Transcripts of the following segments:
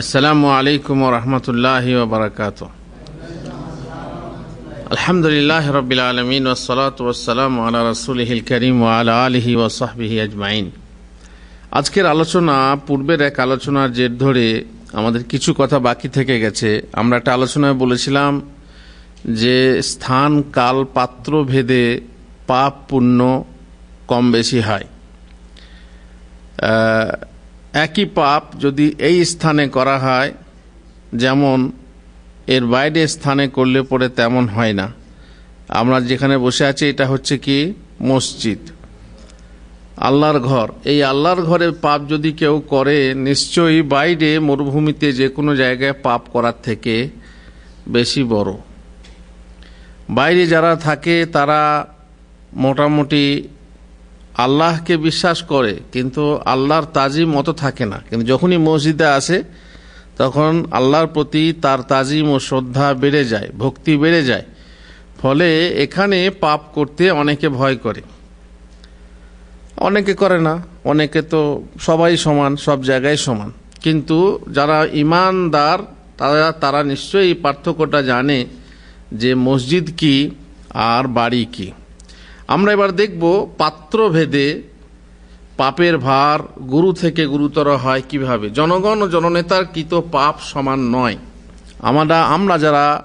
আসসালামু আলাইকুম রহমতুল্লাহ বারকাত আলহামদুলিল্লাহ রবিল আলমিন ওসলাত ওসালাম আলা রসুলহিল করিম আলা আলহি ওসাহবিহি আজমাইন। আজকের আলোচনা, পূর্বের এক আলোচনার জের ধরে আমাদের কিছু কথা বাকি থেকে গেছে। আমরা একটা আলোচনায় বলেছিলাম যে স্থান, কাল পাত্র ভেদে পাপ, পুণ্য কম বেশি হয়। একই পাপ যদি এই স্থানে করা হয়, যেমন এর বাইরে স্থানে করলে পরে তেমন হয় না। আমরা যেখানে বসে আছি, এটা হচ্ছে কি? মসজিদ। আল্লাহর ঘর। এই আল্লাহর ঘরের পাপ যদি কেউ করে, নিশ্চয়ই বাইরে মরুভূমিতে যে কোনো জায়গায় পাপ করার থেকে বেশি বড়। বাইরে যারা থাকে, তারা মোটামুটি আল্লাহকে বিশ্বাস করে, কিন্তু আল্লাহর তাজিম মতো থাকে না। কিন্তু যখনই মসজিদে আসে, তখন আল্লাহর প্রতি তার তাজিম ও শ্রদ্ধা বেড়ে যায়, ভক্তি বেড়ে যায়। ফলে এখানে পাপ করতে অনেকে ভয় করে। অনেকে করে না, অনেকে তো সবাই সমান, সব জায়গায় সমান। কিন্তু যারা ইমানদার, তারা তারা নিশ্চয়ই পার্থক্যটা জানে যে মসজিদ কি আর বাড়ি কি। আমরা এবার দেখব পাত্রভেদে পাপের ভার গুরু থেকে গুরুতর হয় কীভাবে। জনগণ ও জননেতার কৃত পাপ সমান নয়। আমরা আমরা যারা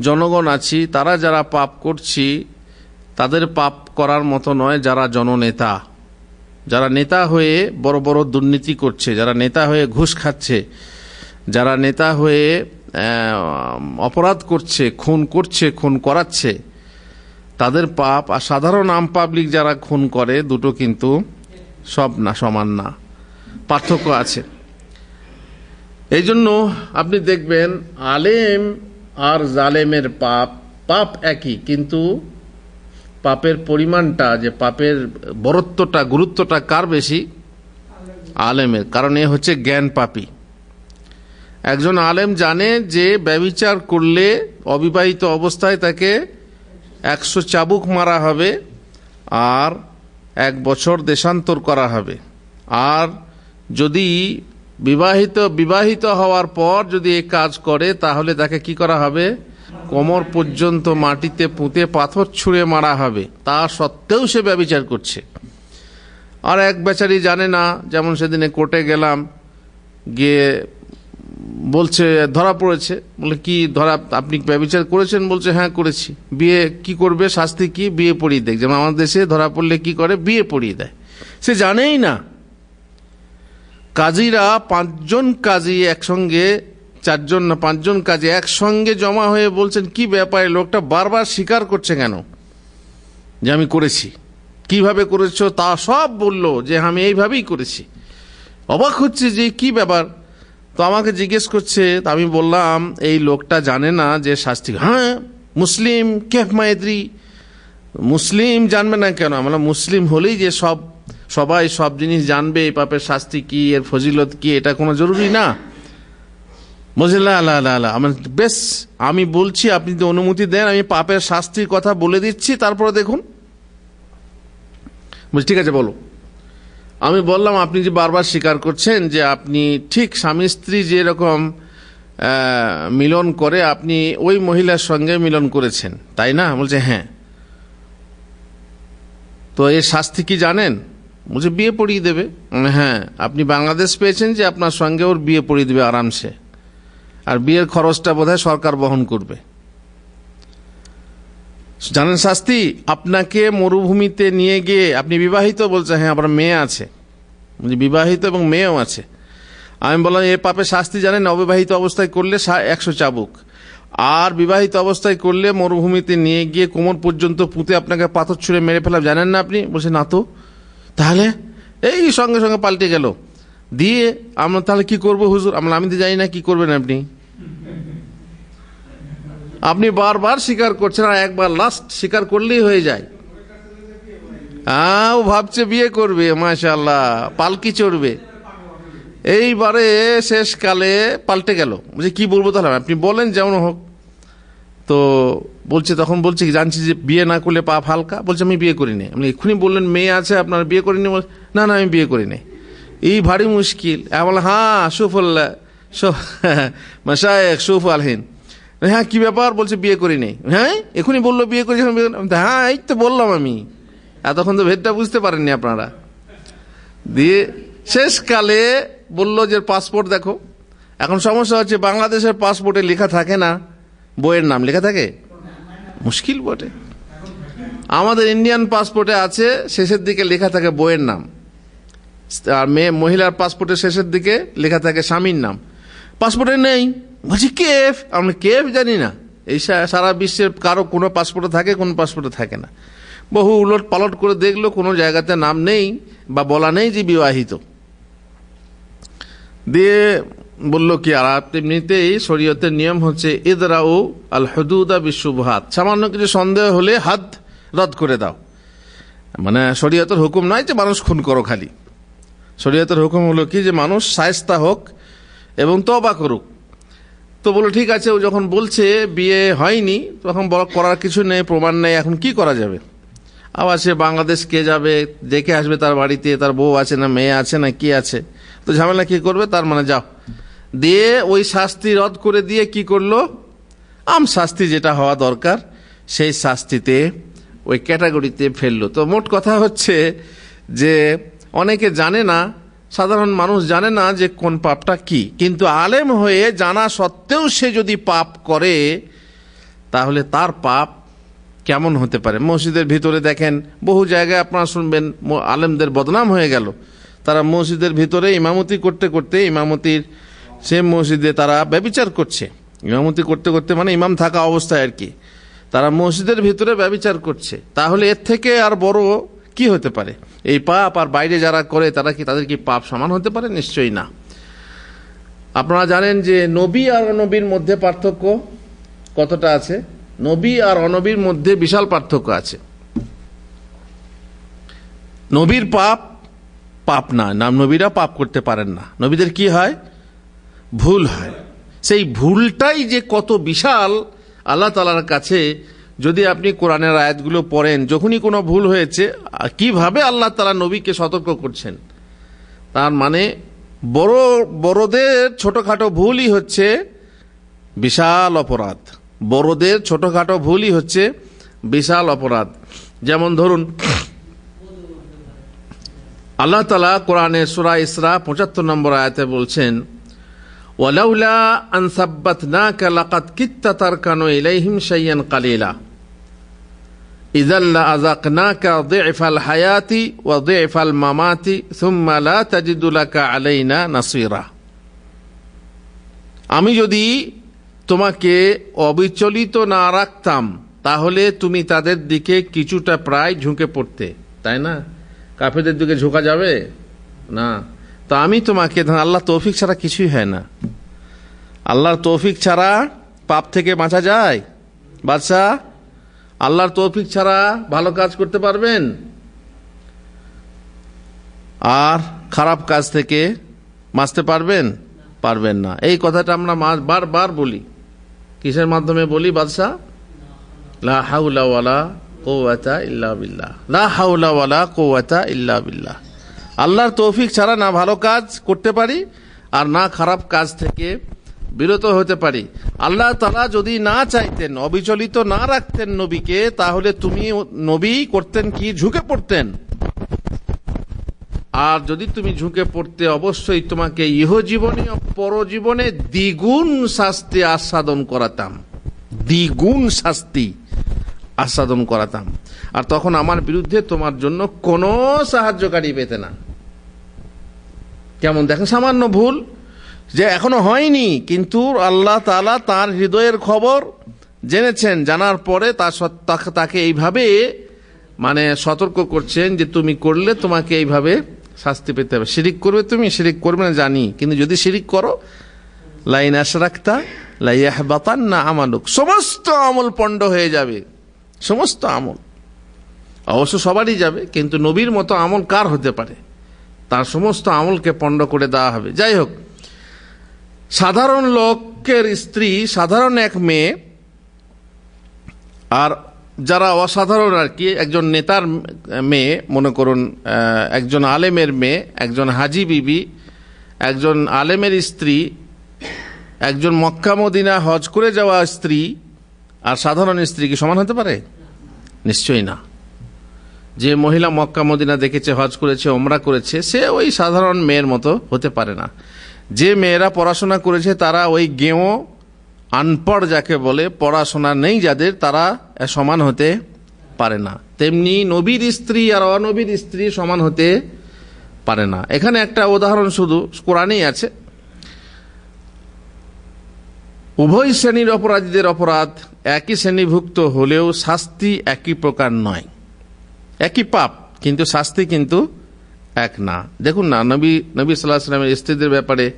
জনগণ আছি, তারা যারা পাপ করছি, তাদের পাপ করার মতো নয় যারা জননেতা। যারা নেতা হয়ে বড় বড় দুর্নীতি করছে, যারা নেতা হয়ে ঘুষ খাচ্ছে, যারা নেতা হয়ে অপরাধ করছে, খুন করছে, খুন করাচ্ছে তাদের পাপ আর সাধারণ আম পাবলিক যারা খুন করে, দুটো কিন্তু সব না, সমান না। পার্থক্য আছে। এই জন্য আপনি দেখবেন আলেম আর জালেমের পাপ পাপ একই, কিন্তু পাপের পরিমাণটা যে পাপের বরত্বটা, গুরুত্বটা কার বেশি? আলেমের। কারণ এ হচ্ছে জ্ঞান পাপী। একজন আলেম জানে যে ব্যবিচার করলে, অবিবাহিত অবস্থায় তাকে একশো চাবুক মারা হবে, আর এক বছর দেশান্তর করা হবে। আর যদি বিবাহিত বিবাহিত হওয়ার পর যদি এই কাজ করে, তাহলে তাকে কি করা হবে? কোমর পর্যন্ত মাটিতে পুঁতে পাথর ছুঁড়ে মারা হবে। তা সত্ত্বেও সে ব্যবচার করছে। আর এক বেচারি জানে না, যেমন সেদিনে কোর্টে গেলাম, গিয়ে বলছে, ধরা পড়েছে। বলে, কি ধরা, আপনি ব্যবচার করেছেন? বলছে হ্যাঁ করেছি। বিয়ে কি করবে, শাস্তি কি? বিয়ে পড়িয়ে দেয়। যেমন আমাদের দেশে ধরা পড়লে কি করে? বিয়ে পড়িয়ে দেয়। সে জানেই না। কাজীরা পাঁচজন কাজী একসঙ্গে, চারজন না, পাঁচজন কাজী একসঙ্গে জমা হয়ে বলছেন, কি ব্যাপারে লোকটা বারবার স্বীকার করছে কেন? যে, আমি করেছি। কীভাবে করেছ? তা সব বলল যে, আমি এইভাবেই করেছি। অবাক হচ্ছে যে, কি ব্যাপার? তো আমাকে জিজ্ঞেস করছে, তা আমি বললাম, এই লোকটা জানে না যে শাস্তি হ্যাঁ মুসলিম কেফ মায়েদ্রি? মুসলিম জানবে না কেন? আমরা মুসলিম হলেই যে সব, সবাই সব জিনিস জানবে, এই পাপের শাস্তি কি, এর ফজিলত কি, এটা কোনো জরুরি না? বুঝলা আল্লাহ আল্লাহ আল্লাহ আমার, বেশ, আমি বলছি, আপনি যদি অনুমতি দেন, আমি পাপের শাস্তির কথা বলে দিচ্ছি, তারপরে দেখুন। বলছি, ঠিক আছে, বলো। আমি বললাম, আপনি যে বারবার স্বীকার করছেন যে আপনি ঠিক স্বামী স্ত্রী যেরকম মিলন করে, আপনি ওই মহিলার সঙ্গে মিলন করেছেন, তাই না? বলছে হ্যাঁ। তো এর শাস্তি কি জানেন? বলছে, বিয়ে পড়িয়ে দেবে। হ্যাঁ। আপনি বাংলাদেশ পেয়েছেন যে আপনার সঙ্গে ওর বিয়ে পড়িয়ে দেবে আরামসে। আর বিয়ের খরচটা বোধহয় সরকার বহন করবে। জানেন শাস্তি? আপনাকে মরুভূমিতে নিয়ে গিয়ে আপনি বিবাহিত বলছেন হ্যাঁ আপনার মেয়ে আছে। বিবাহিত এবং মেয়েও আছে। আমি বললাম, এ পাপে শাস্তি জানেন, অবিবাহিত অবস্থায় করলে একশো চাবুক। আর বিবাহিত অবস্থায় করলে মরুভূমিতে নিয়ে গিয়ে কোমর পর্যন্ত পুঁতে আপনাকে পাথর ছুঁড়ে মেরে ফেলাম। জানেন না আপনি? বলছে, না তো। তাহলে? এই সঙ্গে সঙ্গে পাল্টে গেল। দিয়ে আমরা তাহলে কি করব হুজুর? আমরা আমি তো জানি না কি করবেন আপনি। আপনি বারবার স্বীকার করছেন আর একবার লাস্ট স্বীকার করলেই হয়ে যায়। হ্যাঁ ও ভাবছে বিয়ে করবে মাশাল্লাহ পালকি চড়বে। এইবারে শেষকালে পাল্টে গেল। বলছে, কি বলব তাহলে? আপনি বলেন যেমন হোক। তো বলছে, তখন বলছে জানছি যে বিয়ে না করলে পাপ হালকা বলছে, আমি বিয়ে করিনি। আপনি এক্ষুনি বললেন মেয়ে আছে, আপনার বিয়ে করিনি? না না, আমি বিয়ে করিনি। এই ভারী মুশকিল। বললাম হ্যাঁ সুফল্লা মাসায়েক সুফ আলহিন। হ্যাঁ কি ব্যাপার? বলছে, বিয়ে করি নেই হ্যাঁ? এখনই বলল বিয়ে করি- হ্যাঁ এই তো বললাম আমি। এতক্ষণ তো ভেদটা বুঝতে পারেননি আপনারা। দিয়ে শেষকালে বলল যে, পাসপোর্ট দেখো। এখন সমস্যা হচ্ছে, বাংলাদেশের পাসপোর্টে লেখা থাকে না, বইয়ের নাম লেখা থাকে? মুশকিল বটে। আমাদের ইন্ডিয়ান পাসপোর্টে আছে, শেষের দিকে লেখা থাকে বইয়ের নাম। আর মেয়ে, মহিলার পাসপোর্টের শেষের দিকে লেখা থাকে স্বামীর নাম। পাসপোর্টে নেই। বলছি, কেফ? আমরা কেফ জানি না। এই সারা বিশ্বের কারও কোনো পাসপোর্টে থাকে, কোনো পাসপোর্টে থাকে না। বহু উলট পালট করে দেখল, কোনো জায়গাতে নাম নেই বা বলা নেই যে বিবাহিত। দিয়ে বলল কি, আর এমনিতেই শরীয়তের নিয়ম হচ্ছে, ইদরাউ আল হদুদা বিশুভাত সামান্য কিছু সন্দেহ হলে হাত রদ করে দাও। মানে শরীয়তের হুকুম নয় যে মানুষ খুন করো খালি। শরীয়তের হুকুম হলো কি, যে মানুষ সায়স্তা হোক এবং তবা করুক। তো বলো ঠিক আছে। ও যখন বলছে, বিয়ে হয়নি, তখন বড় করার কিছু নেই, প্রমাণ নেই, এখন কি করা যাবে? আবার সে, বাংলাদেশ কে যাবে, দেখে আসবে তার বাড়িতে, তার বউ আছে না, মেয়ে আছে না, কি আছে? তো ঝামেলা কি করবে? তার মানে যাও। দিয়ে ওই শাস্তি রদ করে দিয়ে কি করল? আম শাস্তি যেটা হওয়া দরকার, সেই শাস্তিতে ওই ক্যাটাগরিতে ফেলল। তো মোট কথা হচ্ছে যে, অনেকে জানে না সাধারণ মানুষ জানে না যে কোন পাপটা কি। কিন্তু আলেম হয়ে জানা সত্ত্বেও সে যদি পাপ করে, তাহলে তার পাপ কেমন হতে পারে? মসজিদের ভিতরে দেখেন, বহু জায়গায় আপনারা শুনবেন আলেমদের বদনাম হয়ে গেল। তারা মসজিদের ভিতরে ইমামতি করতে করতে ইমামতির সে মসজিদে তারা ব্যবিচার করছে। ইমামতি করতে করতে মানে ইমাম থাকা অবস্থায় আর কি। তারা মসজিদের ভিতরে ব্যবিচার করছে। তাহলে এর থেকে আর বড় কি হতে পারে? এই পাপ আর বাইরে যারা করে, তারা কি তাদের কি পাপ সমান হতে পারে? নিশ্চয়ই না। আপনারা জানেন যে নবী আর অনবীর মধ্যে পার্থক্য কতটা আছে? নবী আর অনবীর মধ্যে বিশাল পার্থক্য আছে। নবীর পাপ পাপ না। নাম নবীরা পাপ করতে পারেন না। নবীদের কি হয়? ভুল হয়। সেই ভুলটাই যে কত বিশাল, আল্লাহ তালার কাছে যদি আপনি কোরআনের আয়াতগুলো পড়েন, যখনই কোনো ভুল হয়েছে, কীভাবে আল্লাহ তালা নবীকে সতর্ক করছেন? তার মানে বড়, বড়দের ছোটোখাটো ভুলই হচ্ছে বিশাল অপরাধ। বড়দের ছোটোখাটো ভুলই হচ্ছে বিশাল অপরাধ। যেমন ধরুন, আল্লাহ তালা কোরআনে সুরা ইসরা পঁচাত্তর নম্বর আয়াতে বলছেন, ওয়ালাউলা আন না লাকাদ কিত্তা তার কানো ইলাইহিম সাইয়ান কালিলা। হায়াতি দি'ফাল মামাতি আমি যদি তোমাকে অবিচলিত না রাখতাম, তাহলে তুমি তাদের দিকে কিছুটা প্রায় ঝুঁকে পড়তে। তাই না? কাফেরদের দিকে ঝুঁকা যাবে? না। তা আমি তোমাকে আল্লাহ তৌফিক ছাড়া কিছুই হয় না। আল্লাহর তৌফিক ছাড়া পাপ থেকে বাঁচা যায়? বাদশাহ আল্লাহর তৌফিক ছাড়া ভালো কাজ করতে পারবেন? আর খারাপ কাজ থেকে বাঁচতে পারবেন? পারবেন না। এই কথাটা আমরা বারবার বলি। কিসের মাধ্যমে বলি বাদশাহ? লা হাউলা ওয়ালা কোয়াতা ইল্লা বিল্লাহ। লা হাউলা ওয়ালা কোয়াতা ইল্লা বিল্লাহ। আল্লাহর তৌফিক ছাড়া না ভালো কাজ করতে পারি, আর না খারাপ কাজ থেকে বিরত হতে পারি। আল্লাহ তালা যদি না চাইতেন, অবিচলিত না রাখতেন নবীকে, তাহলে তুমি নবী করতেন কি? ঝুঁকে পড়তেন। আর যদি তুমি ঝুঁকে পড়তে, অবশ্যই তোমাকে ইহ জীবনে ও পরজীবনে দ্বিগুণ শাস্তি আস্বাদন করাতাম। দ্বিগুণ শাস্তি আস্বাদন করাতাম। আর তখন আমার বিরুদ্ধে তোমার জন্য কোনো সাহায্যকারী পেতে না। কেমন? দেখেন, সামান্য ভুল। যে এখনও হয়নি, কিন্তু আল্লাহ তালা তার হৃদয়ের খবর জেনেছেন, জানার পরে তার তাকে এইভাবে মানে সতর্ক করছেন যে তুমি করলে তোমাকে এইভাবে শাস্তি পেতে হবে। শিরিক করবে তুমি, শিরিক করবে না, জানি। কিন্তু যদি শিরিক করো লাইন আশরাক্তা লাইয়াহ বাতান না আমালুক। সমস্ত আমল পণ্ড হয়ে যাবে। সমস্ত আমল। অবশ্য সবারই যাবে, কিন্তু নবীর মতো আমল কার হতে পারে? তার সমস্ত আমলকে পণ্ড করে দেওয়া হবে। যাই হোক সাধারণ লোকের স্ত্রী, সাধারণ এক মেয়ে, আর যারা অসাধারণ আর কি, একজন নেতার মেয়ে, মনে করুন একজন আলেমের মেয়ে, একজন হাজি বিবি, একজন আলেমের স্ত্রী, একজন মক্কা মদিনা হজ করে যাওয়া স্ত্রী, আর সাধারণ স্ত্রী কি সমান হতে পারে? নিশ্চয়ই না। যে মহিলা মক্কা মদিনা দেখেছে, হজ করেছে, ওমরা করেছে, সে ওই সাধারণ মেয়ের মতো হতে পারে না। যে মেয়েরা পড়াশোনা করেছে তারা ওই গেঁও আনপড় যাকে বলে, পড়াশোনা নেই যাদের, তারা সমান হতে পারে না। তেমনি নবীর স্ত্রী আর অনবীর স্ত্রী সমান হতে পারে না। এখানে একটা উদাহরণ শুধু কোরআনেই আছে। উভয় শ্রেণির অপরাধীদের অপরাধ একই শ্রেণীভুক্ত হলেও শাস্তি একই প্রকার নয়। একই পাপ, কিন্তু শাস্তি কিন্তু এক না। দেখুন না, নবী নবী সাল্লাহ সাল্লামের স্ত্রীদের ব্যাপারে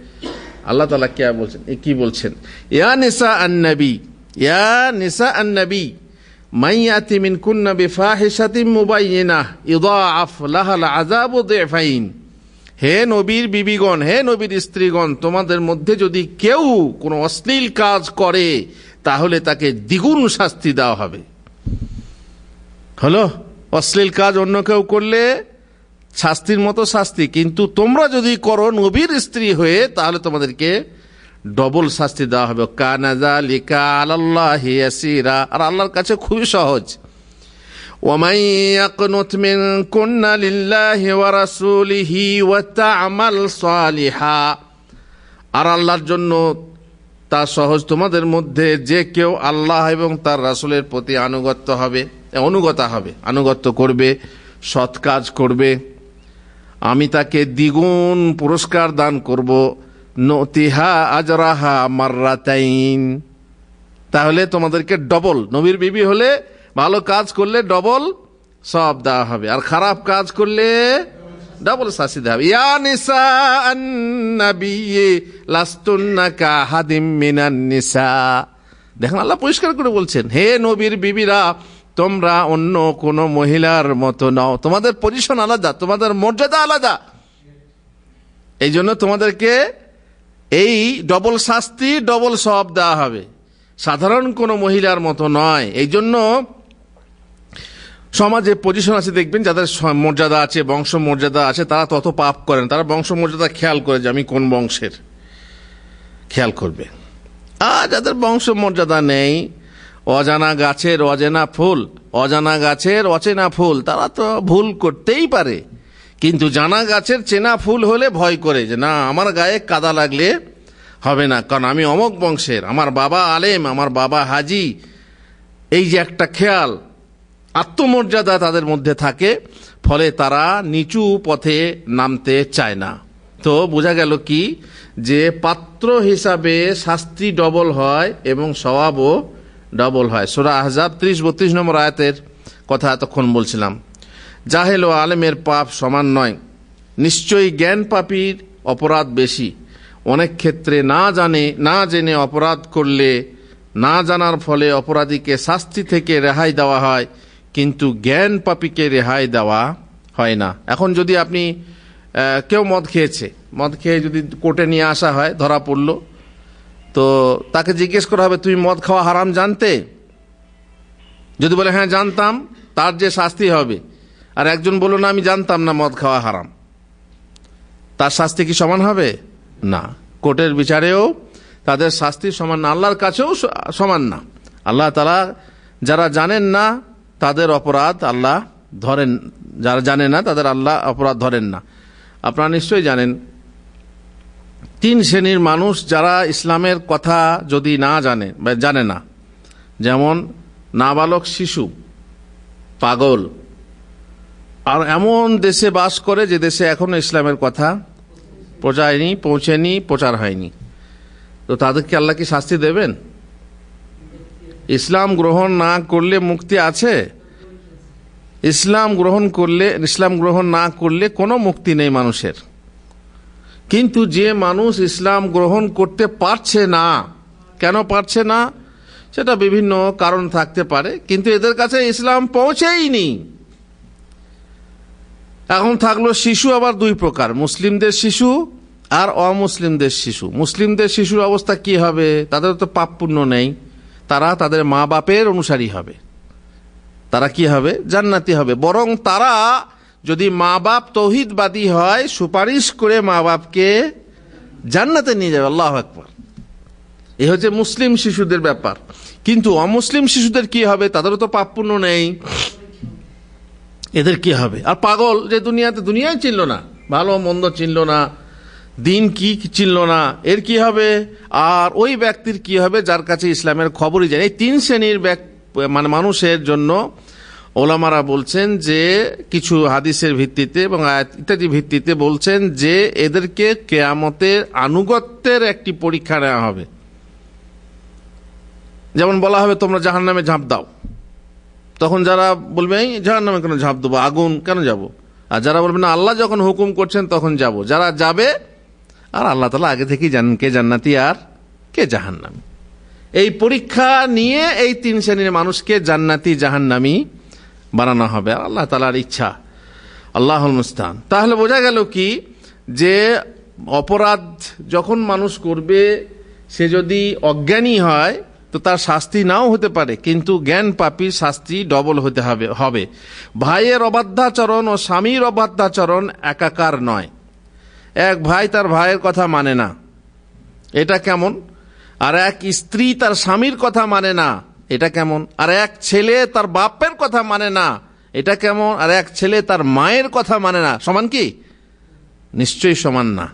আল্লাহ তালা কে বলছেন? এ কি বলছেন? ইয়া নিসা আন্নবী, ইয়া নিসা আন্নবী হে নবীর বিবিগণ, হে নবীর স্ত্রীগণ, তোমাদের মধ্যে যদি কেউ কোনো অশ্লীল কাজ করে, তাহলে তাকে দ্বিগুণ শাস্তি দেওয়া হবে। হলো, অশ্লীল কাজ অন্য কেউ করলে শাস্তির মতো শাস্তি কিন্তু তোমরা যদি করো নবীর স্ত্রী হয়ে তাহলে তোমাদেরকে ডবল শাস্তি দেওয়া হবে কানাজা লিকা আল্লাহ আর আল্লাহর কাছে খুবই সহজ ومن يقنت منكن لله ورسوله وتعمل صالحا আর আল্লাহর জন্য তা সহজ তোমাদের মধ্যে যে কেউ আল্লাহ এবং তার রাসূলের প্রতি আনুগত্য হবে অনুগতা হবে আনুগত্য করবে সৎ কাজ করবে আমি তাকে দ্বিগুণ পুরস্কার দান করব। নতিহা আজরাহা মাররাতাইন। তাহলে তোমাদেরকে ডবল, নবীর বিবি হলে ভালো কাজ করলে ডবল সব দেওয়া হবে। আর খারাপ কাজ করলে ডবল শাস্তি দেওয়া হবে। ইয়া হাদিম দেখেন আল্লাহ পরিষ্কার করে বলছেন, হে নবীর বিবিরা তোমরা অন্য কোন মহিলার মতো নাও। তোমাদের পজিশন আলাদা, তোমাদের মর্যাদা আলাদা। এই জন্য তোমাদেরকে এই ডবল শাস্তি ডবল সব দেওয়া হবে। সাধারণ কোনো মহিলার মতো নয়। এই জন্য সমাজে পজিশন আছে, দেখবেন যাদের মর্যাদা আছে, বংশ মর্যাদা আছে, তারা তত পাপ করেন। তারা বংশ মর্যাদা খেয়াল করে যে আমি কোন বংশের খেয়াল করবে। আর যাদের বংশ মর্যাদা নেই অজানা গাছের অজেনা ফুল, অজানা গাছের অচেনা ফুল, তারা তো ভুল করতেই পারে। কিন্তু জানা গাছের চেনা ফুল হলে ভয় করে যে, না, আমার গায়ে কাদা লাগলে হবে না, কারণ আমি অমক বংশের, আমার বাবা আলেম, আমার বাবা হাজি। এই যে একটা খেয়াল, আত্মমর্যাদা তাদের মধ্যে থাকে, ফলে তারা নিচু পথে নামতে চায় না। তো বোঝা গেল কি? যে পাত্র হিসাবে শাস্তি ডবল হয় এবং স্বভাবও ডবল হয়। সোরা আহজাব ত্রিশ বত্রিশ নম্বর আয়াতের কথা এতক্ষণ বলছিলাম। জাহেল ও আলেমের পাপ সমান নয়। নিশ্চয়ই জ্ঞান পাপীর অপরাধ বেশি। অনেক ক্ষেত্রে না জানে, না জেনে অপরাধ করলে, না জানার ফলে অপরাধীকে শাস্তি থেকে রেহাই দেওয়া হয়, কিন্তু জ্ঞান পাপীকে রেহাই দেওয়া হয় না। এখন যদি আপনি কেউ মদ খেয়েছে, মদ খেয়ে যদি কোর্টে নিয়ে আসা হয়, ধরা পড়ল তো তাকে জিজ্ঞেস করা হবে, তুমি মদ খাওয়া হারাম জানতে? যদি বলে হ্যাঁ জানতাম, তার যে শাস্তি হবে। আর একজন বলল, না, আমি জানতাম না মদ খাওয়া হারাম। তার শাস্তি কি সমান হবে? না। কোর্টের বিচারেও তাদের শাস্তি সমান না, আল্লাহর কাছেও সমান না। আল্লাহ তালা যারা জানেন না, তাদের অপরাধ আল্লাহ ধরেন, যারা জানে না, তাদের আল্লাহ অপরাধ ধরেন না। আপনারা নিশ্চয়ই জানেন তিন শ্রেণির মানুষ যারা ইসলামের কথা যদি না জানে জানে না, যেমন নাবালক শিশু, পাগল, আর এমন দেশে বাস করে যে দেশে এখনও ইসলামের কথা পৌঁছায়নি, পৌঁছেনি, প্রচার হয়নি। তো তাদেরকে আল্লাহ কি শাস্তি দেবেন? ইসলাম গ্রহণ না করলে মুক্তি আছে? ইসলাম গ্রহণ করলে, ইসলাম গ্রহণ না করলে কোনো মুক্তি নেই মানুষের। কিন্তু যে মানুষ ইসলাম গ্রহণ করতে পারছে না, কেন পারছে না? সেটা বিভিন্ন কারণ থাকতে পারে, কিন্তু এদের কাছে ইসলাম পৌঁছেইনি। এখন থাকল শিশু আবার দুই প্রকার, মুসলিমদের শিশু আর অমুসলিমদের শিশু। মুসলিমদের শিশুর অবস্থা কি হবে? তাদের তো পাপ পুণ্য নেই, তারা তাদের মা বাপের অনুসারী হবে। তারা কি হবে? জান্নাতি হবে। বরং তারা যদি মা বাপ তৌহিদবাদী হয়, সুপারিশ করে মা বাপকে জান্নাতে নিয়ে যাবে, আল্লাহ একবার এ হচ্ছে মুসলিম শিশুদের ব্যাপার। কিন্তু অমুসলিম শিশুদের কি হবে? তাদেরও তো পাপ পুণ্য নেই। এদের কি হবে? আর পাগল যে দুনিয়াতে দুনিয়ায় চিনল না, ভালো মন্দ চিনল না, দিন কি চিনল না, এর কি হবে? আর ওই ব্যক্তির কি হবে? যার কাছে ইসলামের খবরই জানে এই তিন শ্রেণির মানে মানুষের জন্য ওলামারা বলছেন যে কিছু হাদিসের ভিত্তিতে এবং ইত্যাদি ভিত্তিতে বলছেন যে এদেরকে কেয়ামতের আনুগত্যের একটি পরীক্ষা নেওয়া হবে। যেমন বলা হবে, তোমরা জাহান নামে ঝাঁপ দাও। তখন যারা বলবে, এই জাহান নামে কেন ঝাঁপ দেবো? আগুন কেন যাব? আর যারা বলবে, না, আল্লাহ যখন হুকুম করছেন, তখন যাব। যারা যাবে, আর আল্লাহ তালা আগে থেকেই জানেন কে জান্নাতি আর কে জাহান্নামী। এই পরীক্ষা নিয়ে এই তিন শ্রেণির মানুষকে জান্নাতি জাহান্নামী বানানো হবে। আর আল্লাহ তালার ইচ্ছা। আল্লাহ মুস্তান তাহলে বোঝা গেল কি? যে অপরাধ যখন মানুষ করবে, সে যদি অজ্ঞানী হয়, তো তার শাস্তি নাও হতে পারে। কিন্তু জ্ঞান পাপীর শাস্তি ডবল হতে হবে হবে। ভাইয়ের অবাধ্যাচরণ ও স্বামীর অবাধ্যাচরণ একাকার নয়। এক ভাই তার ভাইয়ের কথা মানে না। এটা কেমন? আর এক স্ত্রী তার স্বামীর কথা মানে না। এটা কেমন? আর এক ছেলে তার বাপের কথা মানে না। এটা কেমন? আর এক ছেলে তার মায়ের কথা মানে না। সমান কি? নিশ্চয়ই সমান না।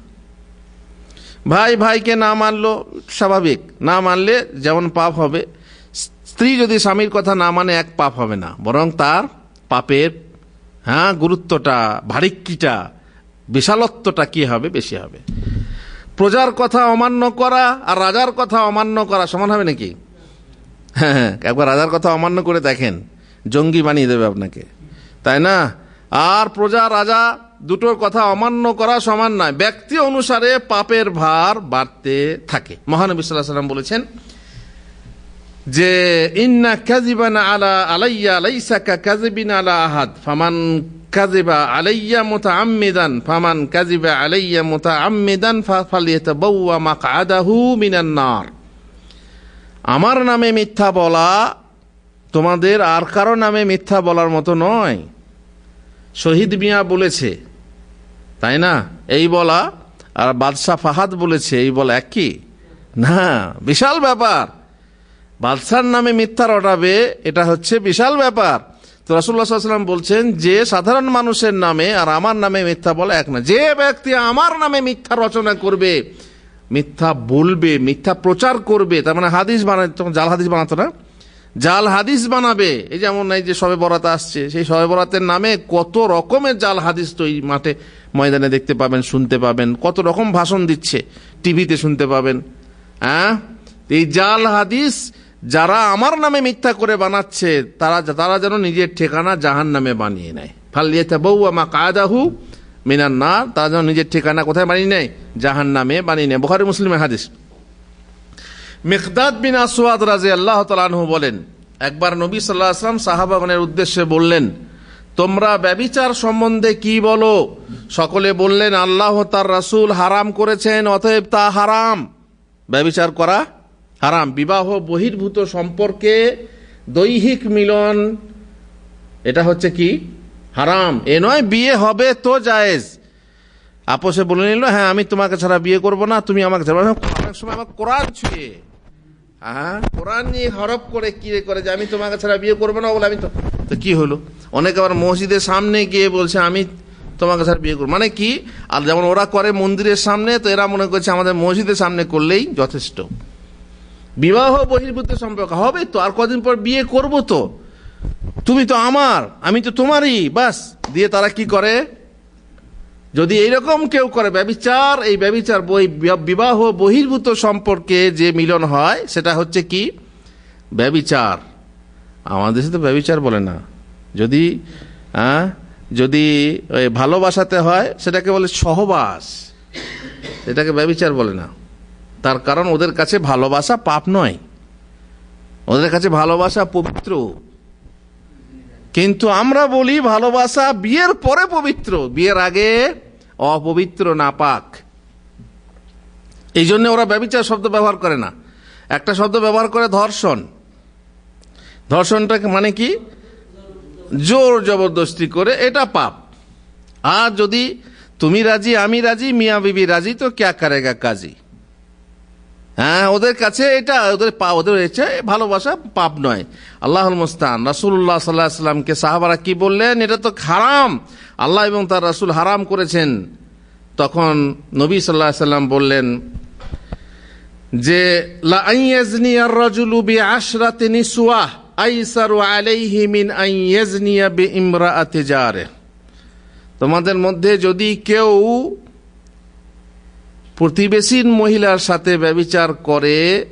ভাই ভাইকে না মানলো, স্বাভাবিক। না মানলে যেমন পাপ হবে, স্ত্রী যদি স্বামীর কথা না মানে এক পাপ হবে না। বরং তার পাপের হ্যাঁ গুরুত্বটা, ভারিক্কিটা, বিশালত্বটা কি হবে? বেশি হবে। প্রজার কথা অমান্য করা আর রাজার কথা অমান্য করা সমান হবে নাকি? হ্যাঁ একবার রাজার কথা অমান্য করে দেখেন। জঙ্গি বানিয়ে দেবে আপনাকে। তাই না? আর প্রজা, রাজা দুটোর কথা অমান্য করা সমান নয়। ব্যক্তি অনুসারে পাপের ভার বাড়তে থাকে। মহানবী সাল্লাহ সাল্লাম বলেছেন যে, ইন্না কাজিবান আলা আলাইয়া লাইসা কা কাজিবিন আলা আহাদ। ফামান কাজিবা আলাইয়া মুতাআম্মিদান, ফামান কাজিবা আলাইয়া মুতাআম্মিদান, ফালিয়াতাবাওয়া মাকআদাহু মিনান নার। আমার নামে মিথ্যা বলা তোমাদের আর কারও নামে মিথ্যা বলার মতো নয়। শহীদ মিয়া বলেছে, তাই না? এই বলা, আর বাদশাহ ফাহাদ বলেছে, এই বলা একই। না, বিশাল ব্যাপার। বাদশার নামে মিথ্যা রটাবে, এটা হচ্ছে বিশাল ব্যাপার। তো রাসুল্লাহ সাল্লাম বলছেন, যে সাধারণ মানুষের নামে আর আমার নামে মিথ্যা বলা এক না, যে ব্যক্তি আমার নামে মিথ্যা রচনা করবে মিথ্যা বলবে, মিথ্যা প্রচার করবে, তার মানে হাদিস বানায়, তখন জাল হাদিস বানাতো না? জাল হাদিস বানাবে, এই যেমন এই যে সবে বরাত আসছে, সেই সবে বরাতের নামে কত রকমের জাল হাদিস তো এই মাঠে, ময়দানে দেখতে পাবেন, শুনতে পাবেন, কত রকম ভাষণ দিচ্ছে, টিভিতে শুনতে পাবেন হ্যাঁ এই জাল হাদিস যারা আমার নামে মিথ্যা করে বানাচ্ছে, তারা তারা যেন নিজের ঠিকানা জাহান নামে বানিয়ে নেয়। ফালিয়েতে বউ আমা কাদাহু মিনার না তারা যেন নিজের ঠিকানা কোথায় বানিয়ে নেয়? জাহান নামে বানিয়ে নেয়। বোখারি মুসলিমের হাদিস। মেকদাদ বিন আসওয়াদ রাজে আল্লাহ তালানহু বলেন, একবার নবী সাল্লাহ আসলাম সাহাবাগনের উদ্দেশ্যে বললেন, তোমরা ব্যবিচার সম্বন্ধে কি বলো? সকলে বললেন, আল্লাহ তার রাসূল হারাম করেছেন, অতএব তা হারাম। ব্যবিচার করা হারাম। বিবাহ বহির্ভূত সম্পর্কে দৈহিক মিলন, এটা হচ্ছে কি? হারাম। এ নয়, বিয়ে হবে তো জায়েজ। আপোষে বলে নিল হ্যাঁ আমি তোমাকে ছাড়া বিয়ে করব না, তুমি আমাকে অনেক সময় আমার কোরআন ছুঁয়ে। হ্যাঁ কোরআন নিয়ে হরপ করে কি করে যে আমি তোমাকে ছাড়া বিয়ে করব না বলে, আমি তো তো কি হলো? অনেকে আবার মসজিদের সামনে গিয়ে বলছে, আমি তোমাকে ছাড়া বিয়ে করব। মানে কি? আর যেমন ওরা করে মন্দিরের সামনে, তো এরা মনে করছে আমাদের মসজিদের সামনে করলেই যথেষ্ট। বিবাহ বহির্ভূত সম্পর্ক হবে তো, আর কদিন পর বিয়ে করব তো? তুমি তো আমার, আমি তো তোমারই, বাস। দিয়ে তারা কি করে? যদি এইরকম কেউ করে, ব্যবিচার, এই ব্যবিচার বই, বিবাহ বহির্ভূত সম্পর্কে যে মিলন হয়, সেটা হচ্ছে কি? ব্যবিচার। আমাদের দেশে তো ব্যবিচার বলে না। যদি যদি ওই ভালোবাসাতে হয়, সেটাকে বলে সহবাস। এটাকে ব্যবিচার বলে না। তার কারণ ওদের কাছে ভালোবাসা পাপ নয়। ওদের কাছে ভালোবাসা পবিত্র। কিন্তু আমরা বলি ভালোবাসা বিয়ের পরে পবিত্র, বিয়ের আগে অপবিত্র না পাক এই জন্য ওরা ব্যবচার শব্দ ব্যবহার করে না। একটা শব্দ ব্যবহার করে ধর্ষণ। ধর্ষণটা মানে কি? জোর জবরদস্তি করে, এটা পাপ। আর যদি তুমি রাজি, আমি রাজি, মিয়া বিবি রাজি, তো ক্যা কারেগা কাজী? হ্যাঁ ওদের কাছে এটা, ওদের পা- ওদের হচ্ছে ভালোবাসা পাপ নয়। আল্লাহুল মুস্তান রাসূলুল্লাহ সাল্লাহ সাল্লামকে সাহাবারা কি বললেন? এটা তো হারাম। আল্লাহ এবং তার রাসূল হারাম করেছেন। তখন নবী সাল্লাহ সাল্লাম বললেন যে তোমাদের মধ্যে যদি কেউ প্রতিবেশীর মহিলার সাথে ব্যবিচার করে,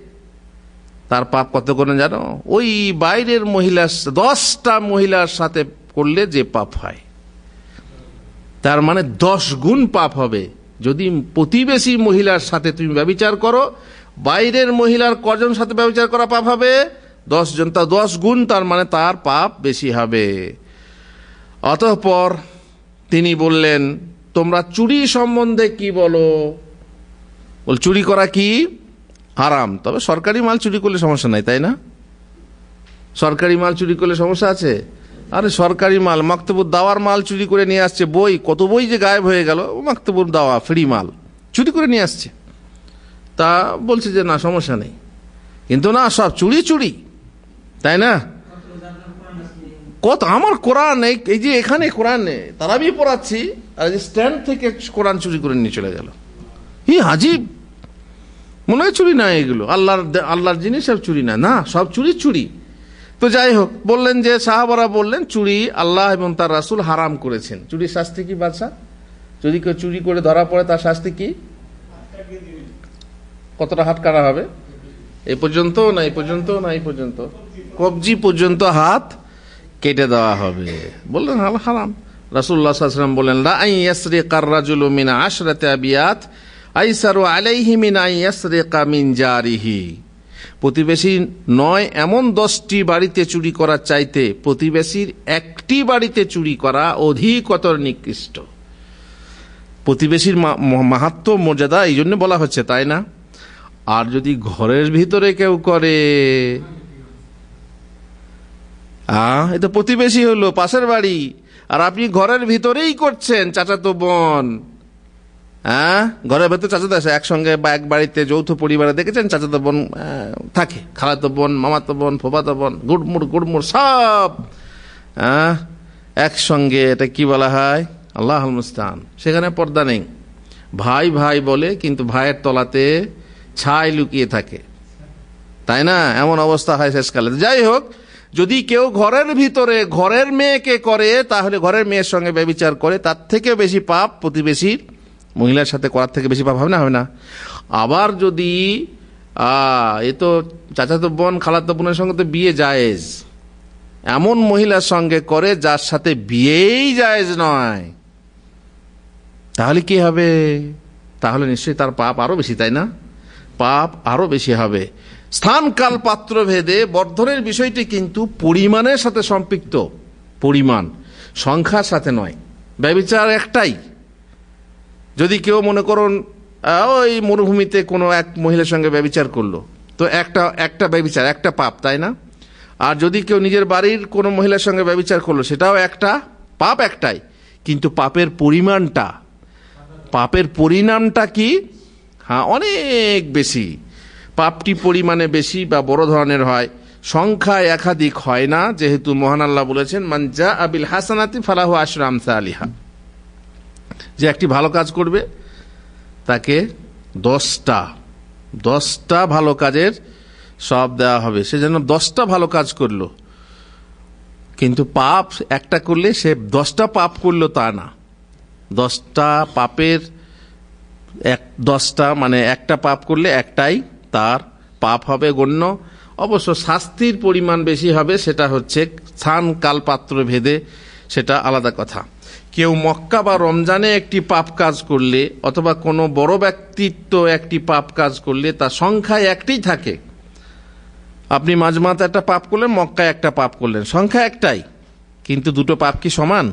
তার পাপ কত করে জানো? ওই বাইরের মহিলার দশটা মহিলার সাথে করলে যে পাপ হয়। তার মানে দশ গুণ পাপ হবে। যদি প্রতিবেশী মহিলার সাথে তুমি ব্যবিচার করো, বাইরের মহিলার কজন সাথে ব্যবিচার করা পাপ হবে? দশ জন। তা দশ গুণ, তার মানে তার পাপ বেশি হবে। অতঃপর তিনি বললেন, তোমরা চুরি সম্বন্ধে কি বলো? বল, চুরি করা কি? হারাম। তবে সরকারি মাল চুরি করলে সমস্যা নাই, তাই না? সরকারি মাল চুরি করলে সমস্যা আছে? আরে সরকারি মাল, মাক্তবুর দাওয়ার মাল চুরি করে নিয়ে আসছে বই, কত বই যে গায়েব হয়ে গেল, মাক্তবুর দাওয়া, ফ্রি মাল, চুরি করে নিয়ে আসছে। তা বলছে যে না, সমস্যা নেই। কিন্তু না, সব চুরি চুরি, তাই না? কত, আমার কোরআন, এই যে এখানে কোরআন তারাবি পড়াচ্ছি, আর স্ট্যান্ড থেকে কোরআন চুরি করে নিয়ে চলে গেল। ই হাজিব। মনে হয় চুরি না এগুলো। আল্লাহর আল্লাহর জিনিস সব চুরি না। না, সব চুরি চুরি। তো যাই হোক, বললেন যে সাহাবারা বললেন, চুরি আল্লাহ এবং তার রাসূল হারাম করেছেন। চুরির শাস্তি কি বাদশা? যদি কেউ চুরি করে ধরা পড়ে, তার শাস্তি কি? কতটা হাত কাটা হবে? এ পর্যন্ত না এই পর্যন্ত না এই পর্যন্ত কবজি পর্যন্ত হাত কেটে দেওয়া হবে। বললেন, হাল হারাম। রাসুল্লাহ বললেন, লা আই ইয়াসরিকা আর-রাজুলু মিন আশরাতি আবিয়াত প্রতিবেশী নয়, এমন দশটি বাড়িতে চুরি করার চাইতে প্রতিবেশীর একটি বাড়িতে চুরি করা অধিকতর নিকৃষ্ট। প্রতিবেশীর মাহাত্ম, মর্যাদা, এই জন্য বলা হচ্ছে তাই না? আর যদি ঘরের ভিতরে কেউ করে প্রতিবেশী হলো, পাশের বাড়ি। আর আপনি ঘরের ভিতরেই করছেন, চাচাতো বোন। হ্যাঁ? ঘরের ভেতর চাচাতো আছে, একসঙ্গে বা এক বাড়িতে যৌথ পরিবারে দেখেছেন? চাচাতো বোন থাকে। খালাতো বোন, মামাতো বোন, ফোফাতো বোন, গুড়মুড় গুড়মুড়, সব। হ্যাঁ? একসঙ্গে এটা কি বলা হয়? আল্লাহ মুস্তান। সেখানে পর্দা নেই। ভাই ভাই বলে, কিন্তু ভাইয়ের তলাতে ছাই লুকিয়ে থাকে। তাই না? এমন অবস্থা হয় শেষকালে। যাই হোক, যদি কেউ ঘরের ভিতরে ঘরের মেয়েকে করে, তাহলে ঘরের মেয়ের সঙ্গে ব্যবিচার করে, তার থেকে বেশি পাপ প্রতিবেশীর মহিলার সাথে করার থেকে বেশি পাপ হবে না? হবে না। আবার যদি এ তো চাচাতো বোন, খালাতো বোনের সঙ্গে তো বিয়ে জায়েজ। এমন মহিলার সঙ্গে করে যার সাথে বিয়েই জায়েজ নয়। তাহলে কি হবে? তাহলে নিশ্চয়ই তার পাপ আরও বেশি, তাই না? পাপ আরও বেশি হবে। স্থান কাল পাত্র ভেদে বর্ধনের বিষয়টি কিন্তু পরিমাণের সাথে সম্পৃক্ত। পরিমাণ। সংখ্যার সাথে নয়। ব্যবিচার একটাই। যদি কেউ মনে করুন ওই মরুভূমিতে কোনো এক মহিলার সঙ্গে ব্যবিচার করল, তো একটা একটা ব্যবিচার, একটা পাপ, তাই না? আর যদি কেউ নিজের বাড়ির কোনো মহিলার সঙ্গে ব্যবিচার করল, সেটাও একটা পাপ একটাই। কিন্তু পাপের পরিমাণটা, পাপের পরিণামটা কি? হ্যাঁ অনেক বেশি। পাপটি পরিমাণে বেশি বা বড় ধরনের হয়, সংখ্যায় একাধিক হয় না, যেহেতু মহান আল্লাহ বলেছেন মানজা আবিল হাসানাতি ফালাহু আশরাম আলিহা যে একটি ভালো কাজ করবে, তাকে দশটা দশটা ভালো কাজের সব দেওয়া হবে। সে যেন দশটা ভালো কাজ করল। কিন্তু পাপ একটা করলে সে দশটা পাপ করল তা না। দশটা পাপের এক, দশটা মানে একটা পাপ করলে একটাই তার পাপ হবে গণ্য। অবশ্য শাস্তির পরিমাণ বেশি হবে, সেটা হচ্ছে স্থান কাল পাত্র ভেদে, সেটা আলাদা কথা। কেউ মক্কা বা রমজানে একটি পাপ কাজ করলে অথবা কোনো বড় ব্যক্তিত্ব একটি পাপ কাজ করলে তার সংখ্যায় একটাই থাকে। আপনি মাঝমাতে একটা পাপ করলেন, মক্কায় একটা পাপ করলেন, সংখ্যা একটাই। কিন্তু দুটো পাপ কি সমান?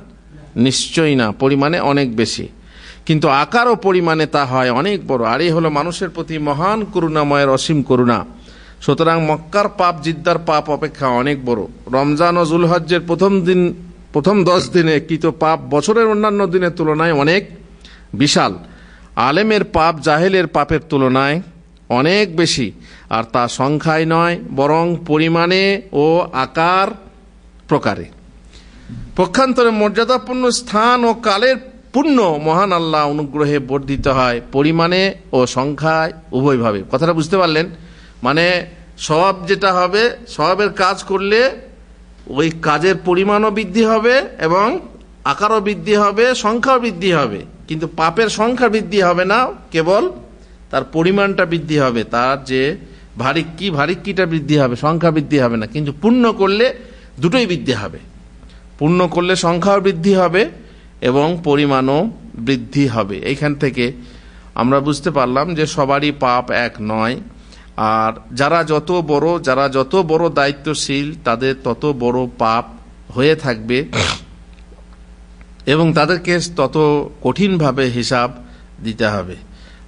নিশ্চয়ই না, পরিমাণে অনেক বেশি। কিন্তু আকার ও পরিমাণে তা হয় অনেক বড়। আর এই হলো মানুষের প্রতি মহান করুণাময়ের অসীম করুণা। সুতরাং মক্কার পাপ, জিদ্দার পাপ অপেক্ষা অনেক বড়। রমজান ও জুলহজ্জের প্রথম দিন প্রথম দশ দিনে কৃত পাপ, বছরের অন্যান্য দিনের তুলনায় অনেক বিশাল। আলেমের পাপ জাহেলের পাপের তুলনায় অনেক বেশি, আর তা সংখ্যায় নয়, বরং পরিমাণে ও আকার প্রকারে। পক্ষান্তরে মর্যাদাপূর্ণ স্থান ও কালের পূর্ণ মহান আল্লাহ অনুগ্রহে বর্ধিত হয় পরিমাণে ও সংখ্যায় উভয়ভাবে। কথাটা বুঝতে পারলেন? মানে সব যেটা হবে, সবের কাজ করলে ওই কাজের পরিমাণও বৃদ্ধি হবে এবং আকারও বৃদ্ধি হবে, সংখ্যাও বৃদ্ধি হবে। কিন্তু পাপের সংখ্যা বৃদ্ধি হবে না, কেবল তার পরিমাণটা বৃদ্ধি হবে, তার যে ভারিক্কি ভারিক্কিটা বৃদ্ধি হবে, সংখ্যা বৃদ্ধি হবে না। কিন্তু পূর্ণ করলে দুটোই বৃদ্ধি হবে। পূর্ণ করলে সংখ্যাও বৃদ্ধি হবে এবং পরিমাণও বৃদ্ধি হবে। এইখান থেকে আমরা বুঝতে পারলাম যে সবারই পাপ এক নয়। আর যারা যত বড়, যারা যত বড় দায়িত্বশীল, তাদের তত বড় পাপ হয়ে থাকবে। এবং তাদেরকে তত কঠিনভাবে হিসাব দিতে হবে।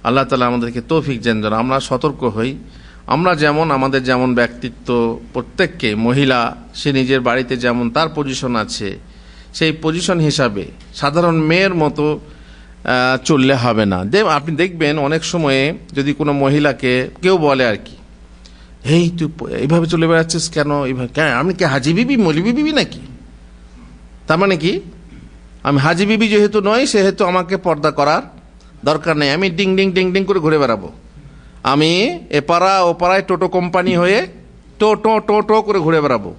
আল্লাহ তালা আমাদেরকে তৌফিক যেন আমরা সতর্ক হই। আমরা যেমন, আমাদের যেমন ব্যক্তিত্ব, প্রত্যেককে, মহিলা, সে নিজের বাড়িতে যেমন তার পজিশন আছে, সেই পজিশন হিসাবে সাধারণ মেয়ের মতো চললে হবে না। দেব, আপনি দেখবেন অনেক সময়ে যদি কোনো মহিলাকে কেউ বলে আর কি এই তুই এইভাবে চলে বেড়াচ্ছিস কেন? এইভাবে কেন? আমি কি হাজি বিবি, মলি বিবি নাকি? তার মানে কি? আমি হাজি বিবি যেহেতু নই, সেহেতু আমাকে পর্দা করার দরকার নেই। আমি ডিং ডিং ডিং ডিং করে ঘুরে বেড়াবো। আমি এপাড়া ওপাড়ায় টোটো কোম্পানি হয়ে টো টো টো টো করে ঘুরে বেড়াবো।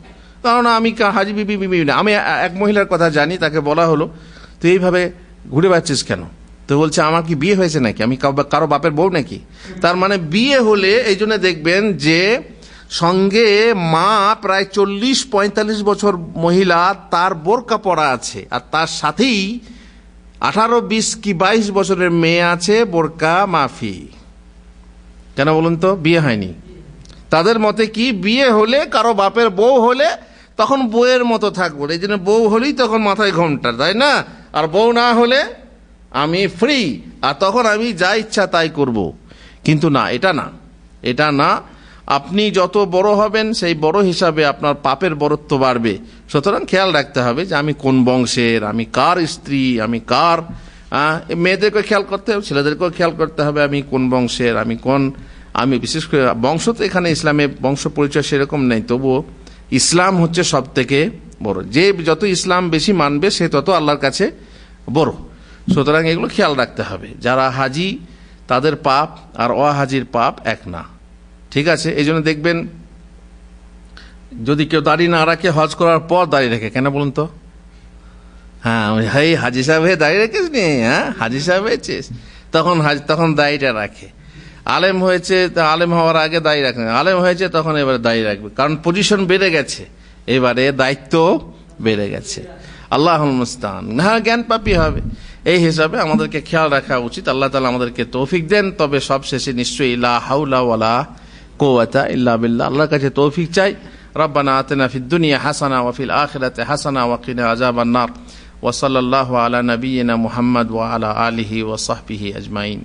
কারণ আমি হাজি বিবি বিবি না। আমি এক মহিলার কথা জানি, তাকে বলা হলো, তুই এইভাবে ঘুরে বেড়াচ্ছিস কেন? তো বলছে, আমার কি বিয়ে হয়েছে নাকি? আমি কারও বাপের বউ নাকি? তার মানে বিয়ে হলে এই জন্য দেখবেন যে সঙ্গে মা প্রায় চল্লিশ পঁয়তাল্লিশ বছর মহিলা, তার বোরকা পরা আছে। আর তার সাথেই আঠারো বিশ কি বাইশ বছরের মেয়ে আছে, বোরকা মাফি। কেন বলুন তো? বিয়ে হয়নি। তাদের মতে কি? বিয়ে হলে, কারও বাপের বউ হলে তখন বউয়ের মতো থাকব। এই জন্য বউ হলেই তখন মাথায় ঘোমটা, তাই না? আর বউ না হলে আমি ফ্রি আর তখন আমি যা ইচ্ছা তাই করব। কিন্তু না, এটা না। এটা না, আপনি যত বড় হবেন, সেই বড় হিসাবে আপনার পাপের বরত্ব বাড়বে। সুতরাং খেয়াল রাখতে হবে যে আমি কোন বংশের, আমি কার স্ত্রী, আমি কার মেয়েদেরকে খেয়াল করতে হবে, ছেলেদেরকেও খেয়াল করতে হবে আমি কোন বংশের, আমি কোন, আমি বিশেষ করে, বংশ তো এখানে ইসলামে বংশ পরিচয় সেরকম নেই, তবুও ইসলাম হচ্ছে সব থেকে বড়। যে যত ইসলাম বেশি মানবে, সে তত আল্লাহর কাছে বড়। সুতরাং এগুলো খেয়াল রাখতে হবে। যারা হাজি, তাদের পাপ আর অহাজির পাপ এক না। ঠিক আছে? এই জন্য দেখবেন, যদি কেউ দাড়ি না রাখে, হজ করার পর দাঁড়িয়ে রেখে, কেন বলুন তো? হ্যাঁ হাই হাজি সাহেব হয়ে দাঁড়িয়ে রেখেছ নি? হ্যাঁ হাজি সাহেব হয়েছিস? তখন হাজ, তখন দাড়িটা রাখে। আলেম হয়েছে আলেম হওয়ার আগে দায়ী রাখে। আলেম হয়েছে, তখন এবারে দায়ী রাখবে। কারণ পজিশন বেড়ে গেছে। এবারে দায়িত্ব বেড়ে গেছে। আল্লাহ মুস্তান না, জ্ঞান পাপি হবে। এই হিসাবে আমাদেরকে খেয়াল রাখা উচিত। আল্লাহ তালা আমাদেরকে তৌফিক দেন, তবে সবশেষে নিশ্চয়ই ইল্লা হাউলাওয়ালা কোয়াতা ইল্লা বিল্লা আল্লাহর কাছে তৌফিক চাই। রব্বানা আতেনা ফিদ দুনিয়া হাসানা ওয়াফিল আখিরাতে হাসানা ওয়াকিনা আজাবান্নার ওয়াসাল্লাহ আলা নবীনা মুহাম্মদ ওয়া আলা আলিহি ওয়া সাহবিহি আজমাইন।